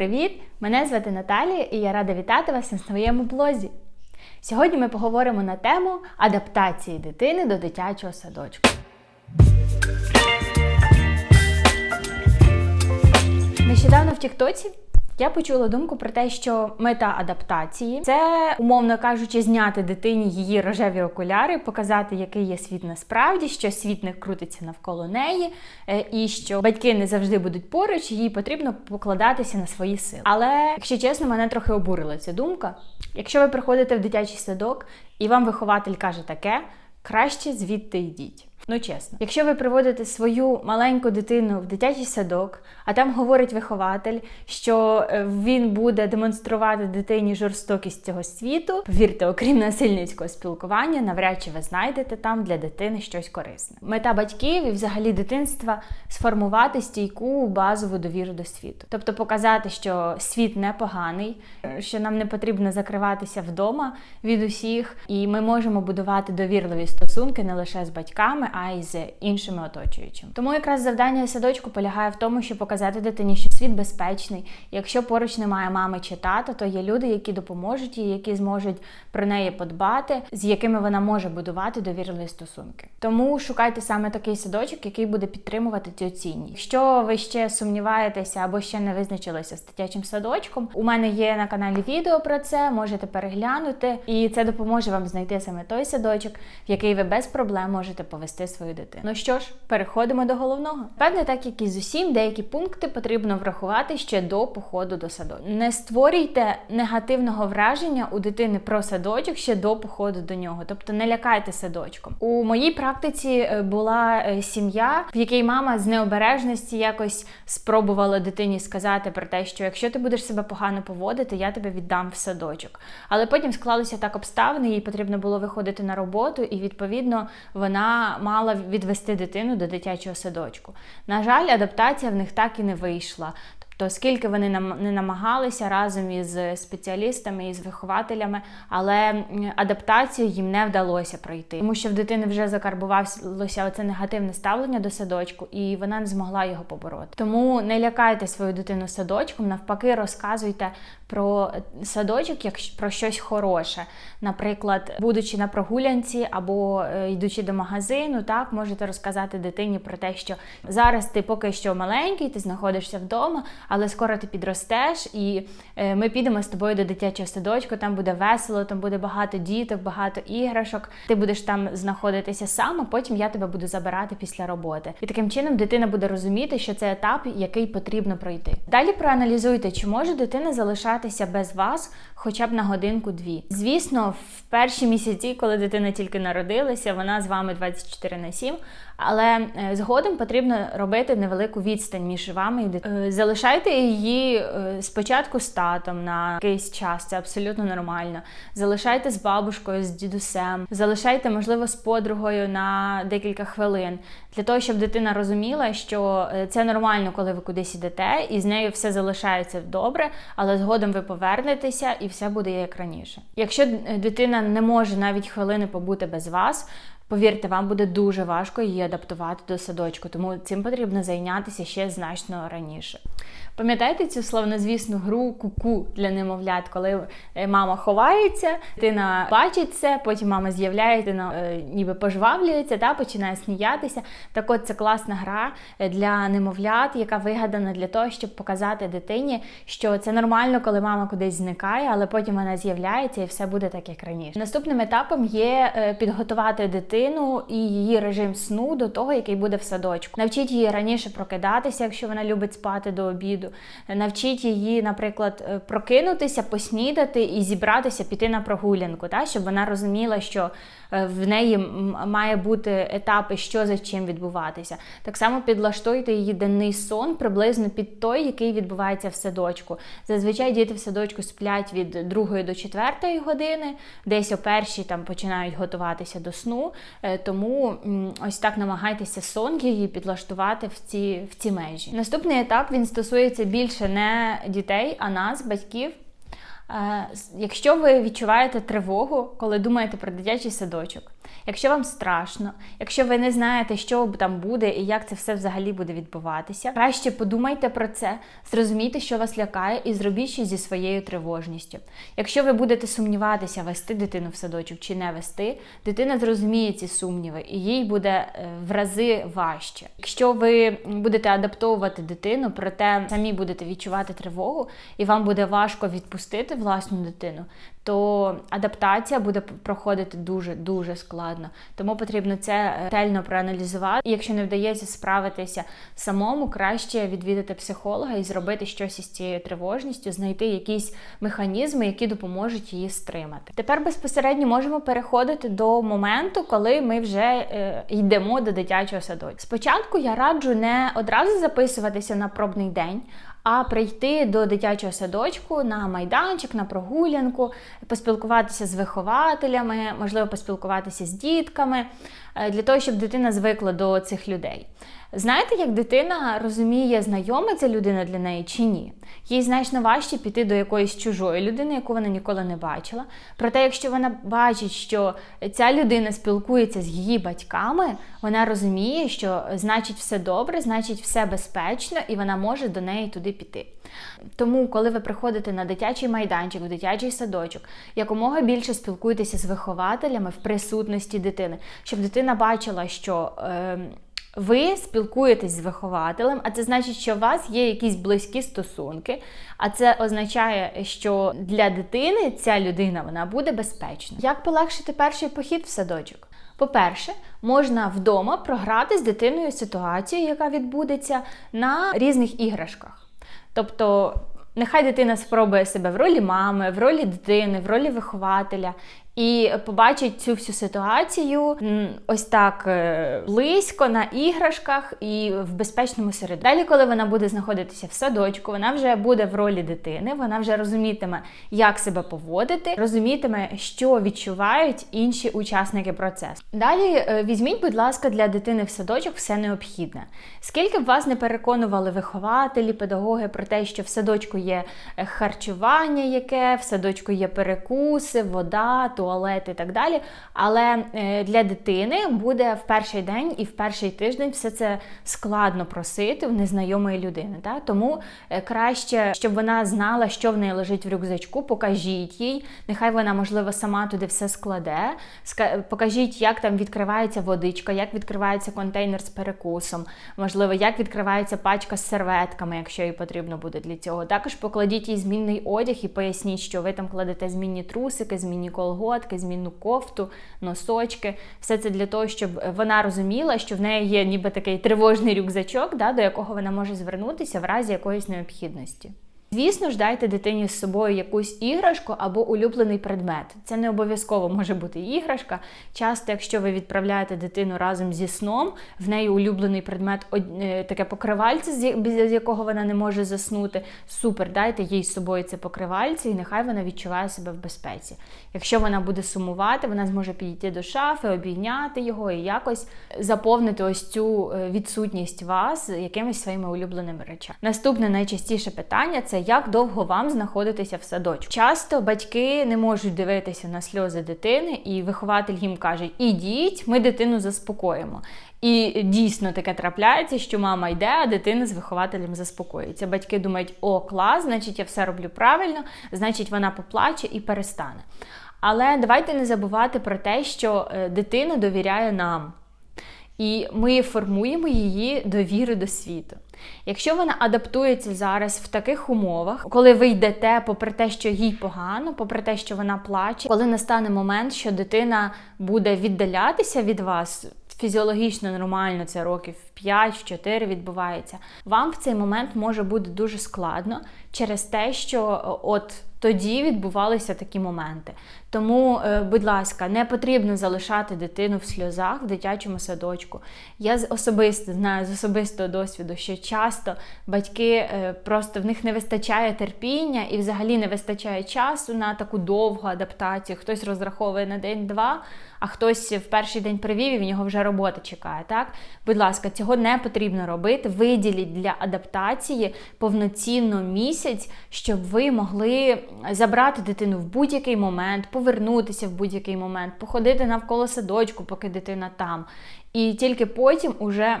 Привіт! Мене звати Наталія і я рада вітати вас на своєму блозі. Сьогодні ми поговоримо на тему адаптації дитини до дитячого садочку. Нещодавно в Тіктоці я почула думку про те, що мета адаптації це, умовно кажучи, зняти дитині її рожеві окуляри, показати, який є світ насправді, що світ не крутиться навколо неї, е, і що батьки не завжди будуть поруч, їй потрібно покладатися на свої сили. Але, якщо чесно, мене трохи обурила ця думка. Якщо ви приходите в дитячий садок і вам вихователь каже таке, краще звідти йдіть. Ну чесно, якщо ви приводите свою маленьку дитину в дитячий садок, а там говорить вихователь, що е, він буде демонструвати дитині жорстокість цього світу, повірте, окрім насильницького спілкування, навряд чи ви знайдете там для дитини щось корисне. Мета батьків і взагалі дитинства сформувати стійку базову довіру до світу, тобто показати, що світ непоганий, що нам не потрібно закриватися вдома від усіх, і ми можемо будувати довірливі стосунки не лише з батьками а й з іншими оточуючими. Тому якраз завдання садочку полягає в тому, щоб показати дитині, що світ безпечний. Якщо поруч немає мами чи тата, то є люди, які допоможуть їй, які зможуть про неї подбати, з якими вона може будувати довірливі стосунки. Тому шукайте саме такий садочок, який буде підтримувати цю цінність. Якщо ви ще сумніваєтеся або ще не визначилися з дитячим садочком, у мене є на каналі відео про це, можете переглянути, і це допоможе вам знайти саме той садочок, в який ви без проблем можете повести свою дитину. Ну що ж, переходимо до головного. Певне, так як і з усім, деякі пункти потрібно врахувати ще до походу до садочку. Не створюйте негативного враження у дитини про садочок ще до походу до нього, тобто не лякайте садочком. У моїй практиці е, була е, сім'я, в якій мама з необережності якось спробувала дитині сказати про те, що якщо ти будеш себе погано поводити, я тебе віддам в садочок. Але потім склалися так обставини, їй потрібно було виходити на роботу, і відповідно вона мала відвести дитину до дитячого садочку. На жаль, адаптація в них так і не вийшла. Тобто, скільки вони не намагалися разом із спеціалістами і з вихователями, але адаптацію їм не вдалося пройти, тому що в дитини вже закарбувалося оце негативне ставлення до садочку, і вона не змогла його побороти. Тому не лякайте свою дитину садочком, навпаки, розказуйте про садочок як про щось хороше. Наприклад, будучи на прогулянці або е, йдучи до магазину, так можете розказати дитині про те, що зараз ти поки що маленький, ти знаходишся вдома але скоро ти підростеш, і е, ми підемо з тобою до дитячого садочку, там буде весело, там буде багато діток, багато іграшок. Ти будеш там знаходитися сам, а потім я тебе буду забирати після роботи. І таким чином дитина буде розуміти, що це етап, який потрібно пройти. Далі проаналізуйте, чи може дитина залишатися без вас хоча б на годинку-дві. Звісно, в перші місяці, коли дитина тільки народилася, вона з вами 24 на 7, але е, згодом потрібно робити невелику відстань між вами і дитиною. Залишайте її е, спочатку з татом на якийсь час, це абсолютно нормально. Залишайте з бабушкою, з дідусем, залишайте, можливо, з подругою на декілька хвилин, для того, щоб дитина розуміла, що е, це нормально, коли ви кудись ідете, і з нею все залишається добре, але згодом ви повернетеся і все буде як раніше. Якщо дитина не може навіть хвилини побути без вас, Повірте, вам буде дуже важко її адаптувати до садочку, тому цим потрібно зайнятися ще значно раніше. Пам'ятаєте цю славнозвісну гру куку для немовлят, коли е, мама ховається, дитина бачить це, потім мама з'являється, е, ніби пожвавлюється та починає сміятися. Так от це класна гра е, для немовлят, яка вигадана для того, щоб показати дитині, що це нормально, коли мама кудись зникає, але потім вона з'являється і все буде так, як раніше. Наступним етапом є підготувати дитину і її режим сну до того, який буде в садочку. Навчіть її раніше прокидатися, якщо вона любить спати до обіду. Навчіть її, наприклад, е, прокинутися, поснідати і зібратися, піти на прогулянку, та щоб вона розуміла, що в неї має бути етапи, що за чим відбуватися. Так само підлаштуйте її денний сон приблизно під той, який відбувається в садочку. Зазвичай діти в садочку сплять від 2 до 4 години, десь о першій там починають готуватися до сну. Е, тому ось так намагайтеся сон її підлаштувати в ці, в ці межі. Наступний етап він стосується більше не дітей, а нас, батьків. Якщо ви відчуваєте тривогу, коли думаєте про дитячий садочок, якщо вам страшно, якщо ви не знаєте, що там буде і як це все взагалі буде відбуватися, краще подумайте про це, зрозумійте, що вас лякає, і зробіть щось зі своєю тривожністю. Якщо ви будете сумніватися, вести дитину в садочок чи не вести, дитина зрозуміє ці сумніви, і їй буде е, в рази важче. Якщо ви будете адаптовувати дитину, проте самі будете відчувати тривогу, і вам буде важко відпустити власну дитину, то адаптація буде проходити дуже дуже складно. Тому потрібно це ретельно проаналізувати. І якщо не вдається справитися самому, краще відвідати психолога і зробити щось із цією тривожністю, знайти якісь механізми, які допоможуть її стримати. Тепер безпосередньо можемо переходити до моменту, коли ми вже е, йдемо до дитячого садочку. Спочатку я раджу не одразу записуватися на пробний день а прийти до дитячого садочку на майданчик, на прогулянку, поспілкуватися з вихователями, можливо, поспілкуватися з дітками, е, для того, щоб дитина звикла до цих людей. Знаєте, як дитина розуміє, знайома ця людина для неї чи ні? Їй значно важче піти до якоїсь чужої людини, яку вона ніколи не бачила. Проте, якщо вона бачить, що ця людина спілкується з її батьками, вона розуміє, що значить все добре, значить все безпечно, і вона може до неї туди піти. Тому, коли ви приходите на дитячий майданчик, в дитячий садочок, якомога більше спілкуйтеся з вихователями в присутності дитини, щоб дитина бачила, що. Е, ви спілкуєтесь з вихователем, а це значить, що у вас є якісь близькі стосунки. А це означає, що для дитини ця людина вона буде безпечна. Як полегшити перший похід в садочок? По-перше, можна вдома програти з дитиною ситуацію, яка відбудеться на різних іграшках. Тобто, нехай дитина спробує себе в ролі мами, в ролі дитини, в ролі вихователя і побачить цю всю ситуацію ось так е, близько на іграшках і в безпечному середовищі. Далі, коли вона буде знаходитися в садочку, вона вже буде в ролі дитини, вона вже розумітиме, як себе поводити, розумітиме, що відчувають інші учасники процесу. Далі е, візьміть, будь ласка, для дитини в садочок все необхідне. Скільки б вас не переконували вихователі, педагоги про те, що в садочку є е, харчування, яке в садочку є перекуси, вода, туалет, туалет і так далі. Але е, для дитини буде в перший день і в перший тиждень все це складно просити в незнайомої людини. Так? Тому е, краще, щоб вона знала, що в неї лежить в рюкзачку, покажіть їй. Нехай вона, можливо, сама туди все складе. Покажіть, як там відкривається водичка, як відкривається контейнер з перекусом, можливо, як відкривається пачка з серветками, якщо їй потрібно буде для цього. Також покладіть їй змінний одяг і поясніть, що ви там кладете змінні трусики, змінні колготи колготки, змінну кофту, носочки. Все це для того, щоб вона розуміла, що в неї є ніби такий тривожний рюкзачок, да, до якого вона може звернутися в разі якоїсь необхідності. Звісно ж, дайте дитині з собою якусь іграшку або улюблений предмет. Це не обов'язково може бути іграшка. Часто, якщо ви відправляєте дитину разом зі сном, в неї улюблений предмет е, таке покривальце, без якого вона не може заснути. Супер, дайте їй з собою це покривальце, і нехай вона відчуває себе в безпеці. Якщо вона буде сумувати, вона зможе підійти до шафи, обійняти його і якось заповнити ось цю е, відсутність вас якимись своїми улюбленими речами. Наступне найчастіше питання це як довго вам знаходитися в садочку. Часто батьки не можуть дивитися на сльози дитини, і вихователь їм каже: Ідіть, ми дитину заспокоїмо. І дійсно таке трапляється, що мама йде, а дитина з вихователем заспокоюється. Батьки думають, о, клас, значить, я все роблю правильно, значить, вона поплаче і перестане. Але давайте не забувати про те, що е, дитина довіряє нам. І ми формуємо її довіру до світу. Якщо вона адаптується зараз в таких умовах, коли ви йдете, попри те, що їй погано, попри те, що вона плаче, коли настане момент, що дитина буде віддалятися від вас. Фізіологічно нормально, це років 5-4 відбувається. Вам в цей момент може бути дуже складно через те, що от тоді відбувалися такі моменти. Тому, е, будь ласка, не потрібно залишати дитину в сльозах в дитячому садочку. Я особисто знаю з особистого досвіду, що часто батьки е, просто в них не вистачає терпіння і взагалі не вистачає часу на таку довгу адаптацію. Хтось розраховує на день-два, а хтось в перший день привів і в нього вже робота чекає. Так, будь ласка, цього не потрібно робити. Виділіть для адаптації повноцінно місяць, щоб ви могли забрати дитину в будь-який момент, повернутися в будь-який момент, походити навколо садочку, поки дитина там. І тільки потім уже.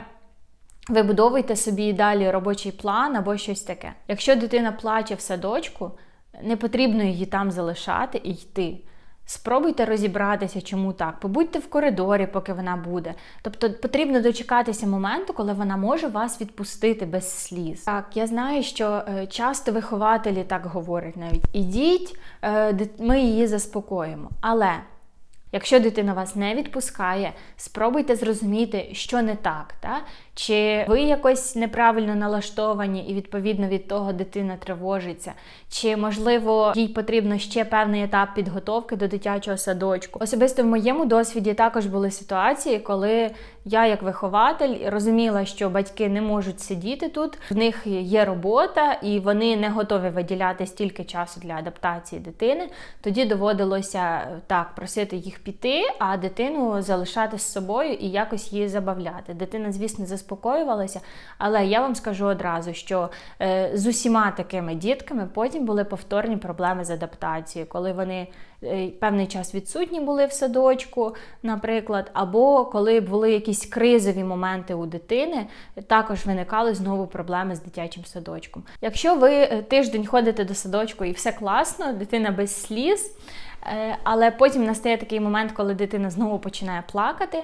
Вибудовуйте собі далі робочий план або щось таке. Якщо дитина плаче в садочку, не потрібно її там залишати і йти. Спробуйте розібратися, чому так. Побудьте в коридорі, поки вона буде. Тобто потрібно дочекатися моменту, коли вона може вас відпустити без сліз. Так, я знаю, що е, часто вихователі так говорять навіть ідіть, е, ми її заспокоїмо. Але якщо дитина вас не відпускає, спробуйте зрозуміти, що не так. Та? Чи ви якось неправильно налаштовані, і відповідно від того дитина тривожиться, чи можливо їй потрібно ще певний етап підготовки до дитячого садочку? Особисто в моєму досвіді також були ситуації, коли я, як вихователь, розуміла, що батьки не можуть сидіти тут, в них є робота, і вони не готові виділяти стільки часу для адаптації дитини. Тоді доводилося так просити їх піти, а дитину залишати з собою і якось її забавляти. Дитина, звісно, заспокоювалася, але я вам скажу одразу, що е, з усіма такими дітками потім були повторні проблеми з адаптацією, коли вони е, певний час відсутні були в садочку, наприклад, або коли були якісь кризові моменти у дитини, також виникали знову проблеми з дитячим садочком. Якщо ви е, тиждень ходите до садочку і все класно, дитина без сліз. Е, але потім настає такий момент, коли дитина знову починає плакати.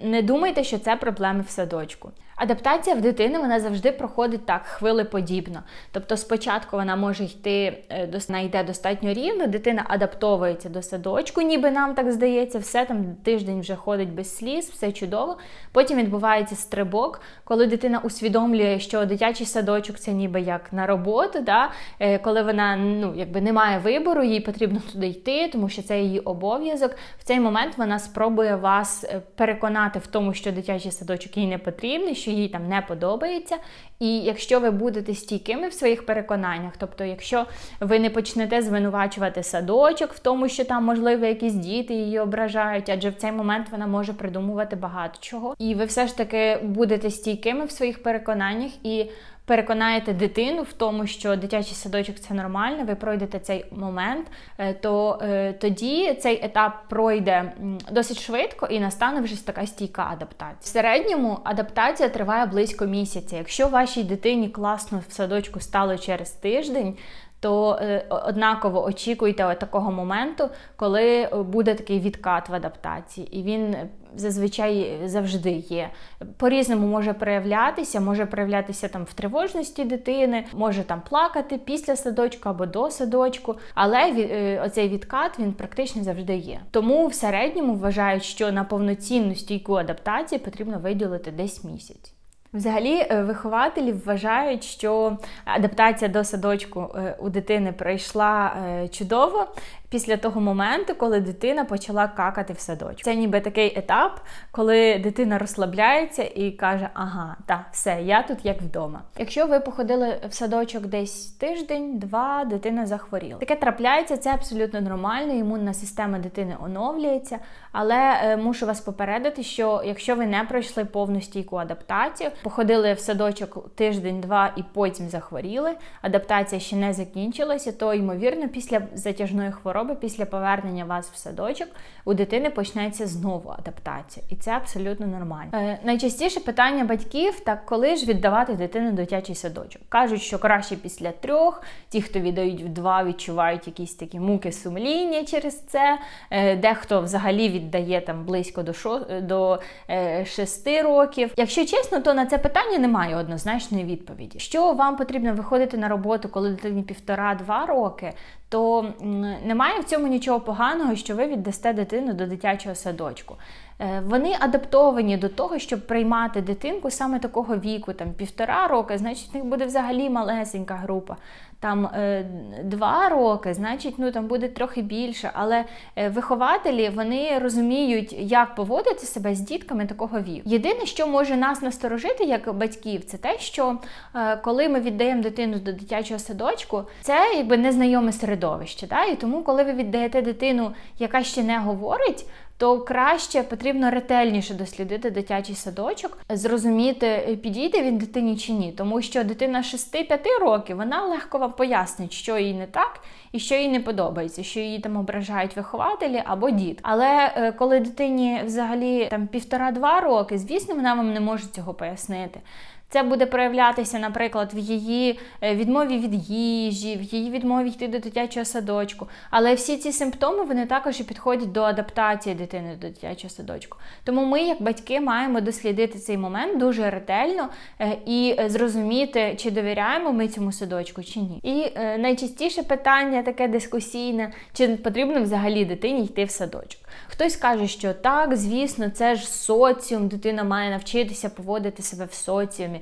Не думайте, що це проблеми в садочку. Адаптація в дитини вона завжди проходить так хвилеподібно. Тобто спочатку вона може йти е, вона йде достатньо рівно, дитина адаптовується до садочку, ніби нам так здається, все там тиждень вже ходить без сліз, все чудово. Потім відбувається стрибок, коли дитина усвідомлює, що дитячий садочок це ніби як на роботу, да? Е, коли вона ну, якби не має вибору, їй потрібно туди йти, тому що це її обов'язок. В цей момент вона спробує вас е, переконати в тому, що дитячий садочок їй не потрібний. Що їй там не подобається. І якщо ви будете стійкими в своїх переконаннях, тобто, якщо ви не почнете звинувачувати садочок в тому, що там, можливо, якісь діти її ображають, адже в цей момент вона може придумувати багато чого. І ви все ж таки будете стійкими в своїх переконаннях і переконаєте дитину в тому, що дитячий садочок це нормально, ви пройдете цей момент, е, то е, тоді цей етап пройде досить швидко і настане вже така стійка адаптація. В середньому адаптація триває близько місяця. Якщо вашій дитині класно в садочку стало через тиждень, то е, однаково очікуйте такого моменту, коли буде такий відкат в адаптації, і він зазвичай завжди є. По-різному може проявлятися, може проявлятися там в тривожності дитини, може там плакати після садочку або до садочку, але е, оцей відкат він практично завжди є. Тому в середньому вважають, що на повноцінну стійку адаптацію потрібно виділити десь місяць. Взагалі, е, вихователі вважають, що адаптація до садочку е, у дитини пройшла чудово, після того моменту, коли дитина почала какати в садочку. Це ніби такий етап, коли дитина розслабляється і каже: Ага, так, все, я тут як вдома. Якщо ви походили в садочок десь тиждень, два, дитина захворіла. Таке трапляється, це абсолютно нормально, імунна система дитини оновлюється. Але е, мушу вас попередити, що якщо ви не пройшли повну стійку адаптацію, походили в садочок тиждень-два і потім захворіли, адаптація ще не закінчилася, то ймовірно, після затяжної хвороби хвороби після повернення вас в садочок у дитини почнеться знову адаптація, і це абсолютно нормально. Е, найчастіше питання батьків: так коли ж віддавати дитину дитячий садочок? кажуть, що краще після трьох. Ті, хто віддають в два, відчувають якісь такі муки сумління через це. Е, дехто взагалі віддає там близько до шо, до е, шести років. Якщо чесно, то на це питання немає однозначної відповіді. Що вам потрібно виходити на роботу, коли дитині півтора-два роки, то немає в цьому нічого поганого, що ви віддасте дитину до дитячого садочку. Е, вони адаптовані до того, щоб приймати дитинку саме такого віку, там півтора роки, значить, в них буде взагалі малесенька група. Там е, два роки, значить, ну там буде трохи більше. Але е, вихователі вони розуміють, як поводити себе з дітками такого віку. Єдине, що може нас насторожити як батьків, це те, що коли ми віддаємо дитину до дитячого садочку, це якби незнайоме середовище. Да? І тому, коли ви віддаєте дитину, яка ще не говорить, то краще потрібно ретельніше дослідити дитячий садочок, зрозуміти, е, підійде він дитині чи ні. Тому що дитина 6-5 років вона легко вам пояснить, що їй не так і що їй не подобається, що її там ображають вихователі або діт. Але е, коли дитині взагалі там півтора-два роки, звісно, вона вам не може цього пояснити. Це буде проявлятися, наприклад, в її е, відмові від їжі, в її відмові йти до дитячого садочку. Але всі ці симптоми вони також і підходять до адаптації дитини до дитячого садочку. Тому ми, як батьки, маємо дослідити цей момент дуже ретельно е, і зрозуміти, чи довіряємо ми цьому садочку чи ні. І е, найчастіше питання таке дискусійне: чи потрібно взагалі дитині йти в садочок? Хтось каже, що так, звісно, це ж соціум, дитина має навчитися поводити себе в соціумі.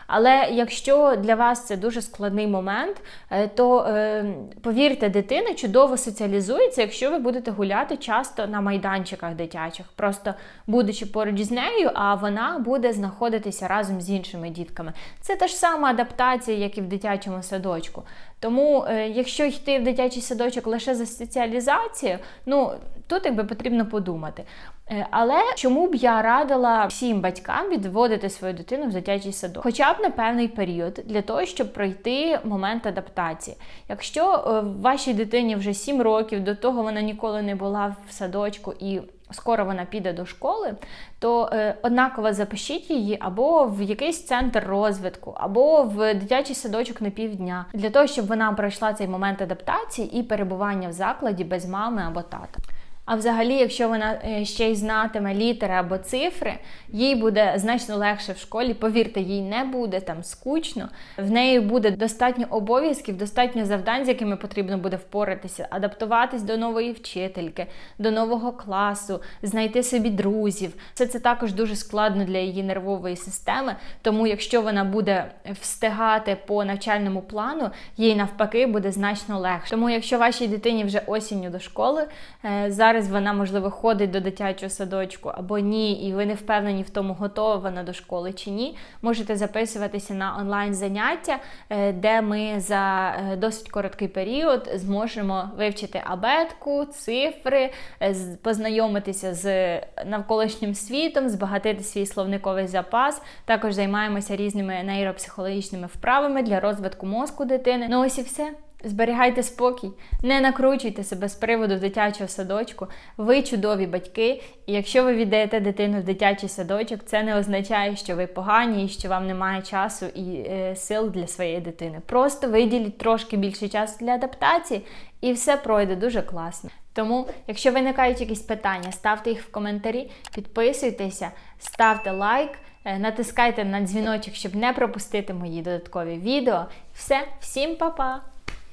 Але якщо для вас це дуже складний момент, е, то е, повірте, дитина чудово соціалізується, якщо ви будете гуляти часто на майданчиках дитячих, просто будучи поруч з нею, а вона буде знаходитися разом з іншими дітками. Це та ж сама адаптація, як і в дитячому садочку. Тому, е, якщо йти в дитячий садочок лише за соціалізацією, ну тут якби потрібно подумати. Але чому б я радила всім батькам відводити свою дитину в дитячий садок, хоча б на певний період, для того, щоб пройти момент адаптації. Якщо е, вашій дитині вже 7 років, до того вона ніколи не була в садочку і скоро вона піде до школи, то е, однаково запишіть її або в якийсь центр розвитку, або в дитячий садочок на півдня, для того, щоб вона пройшла цей момент адаптації і перебування в закладі без мами або тата. А взагалі, якщо вона е, ще й знатиме літери або цифри, їй буде значно легше в школі. Повірте, їй не буде там скучно. В неї буде достатньо обов'язків, достатньо завдань, з якими потрібно буде впоратися, адаптуватись до нової вчительки, до нового класу, знайти собі друзів. Все це також дуже складно для її нервової системи. Тому, якщо вона буде встигати по навчальному плану, їй навпаки буде значно легше. Тому, якщо вашій дитині вже осінню до школи, е, зараз вона, можливо, ходить до дитячого садочку або ні, і ви не впевнені в тому, готова вона до школи чи ні, можете записуватися на онлайн-заняття, е, де ми за е, досить короткий період зможемо вивчити абетку, цифри, е, познайомитися з навколишнім світом, збагатити свій словниковий запас. Також займаємося різними нейропсихологічними вправами для розвитку мозку дитини. Ну ось і все. Зберігайте спокій, не накручуйте себе з приводу дитячого садочку. Ви чудові батьки, і якщо ви віддаєте дитину в дитячий садочок, це не означає, що ви погані і що вам немає часу і е, сил для своєї дитини. Просто виділіть трошки більше часу для адаптації, і все пройде дуже класно. Тому, якщо виникають якісь питання, ставте їх в коментарі, підписуйтеся, ставте лайк. Е, натискайте на дзвіночок, щоб не пропустити мої додаткові відео. Все, всім па-па!